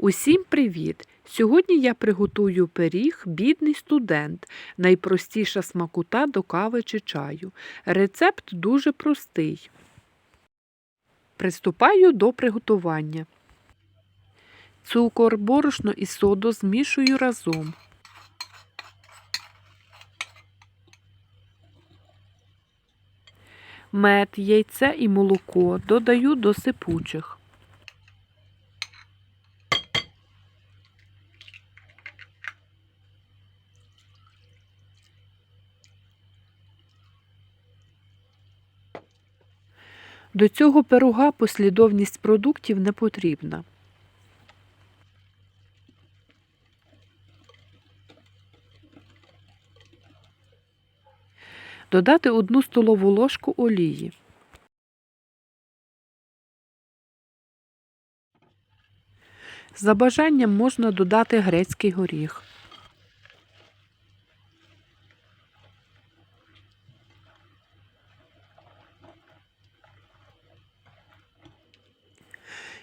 Усім привіт! Сьогодні я приготую пиріг бідний студент, найпростіша смакута до кави чи чаю. Рецепт дуже простий. Приступаю до приготування. Цукор, борошно і соду змішую разом. Мед, яйце і молоко додаю до сипучих. До цього пирога послідовність продуктів не потрібна. Додати одну столову ложку олії. За бажанням можна додати грецький горіх.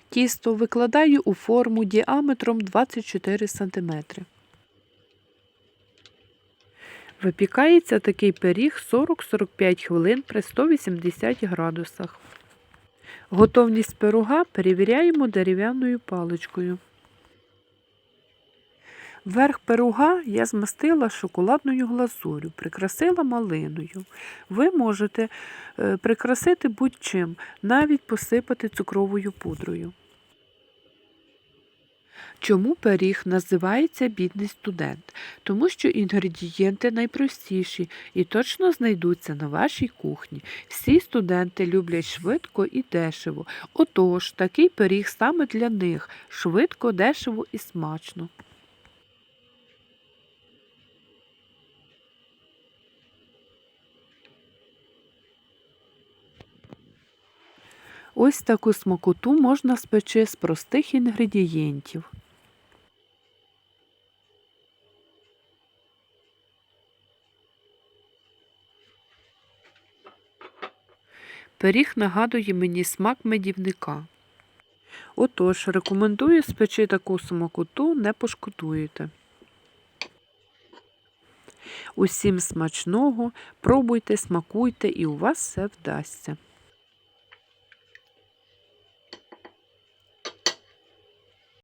Тісто викладаю у форму діаметром 24 см. Випікається такий пиріг 40-45 хвилин при 180 градусах. Готовність пирога перевіряємо дерев'яною паличкою. Верх пирога я змастила шоколадною глазурю, прикрасила малиною. Ви можете е, прикрасити будь-чим, навіть посипати цукровою пудрою. Чому пиріг називається бідний студент? Тому що інгредієнти найпростіші і точно знайдуться на вашій кухні. Всі студенти люблять швидко і дешево. Отож, такий пиріг саме для них швидко, дешево і смачно. Ось таку смакоту можна спечи з простих інгредієнтів. Пиріг нагадує мені смак медівника. Отож, рекомендую спечи таку смакоту, не пошкодуєте. Усім смачного, пробуйте, смакуйте і у вас все вдасться.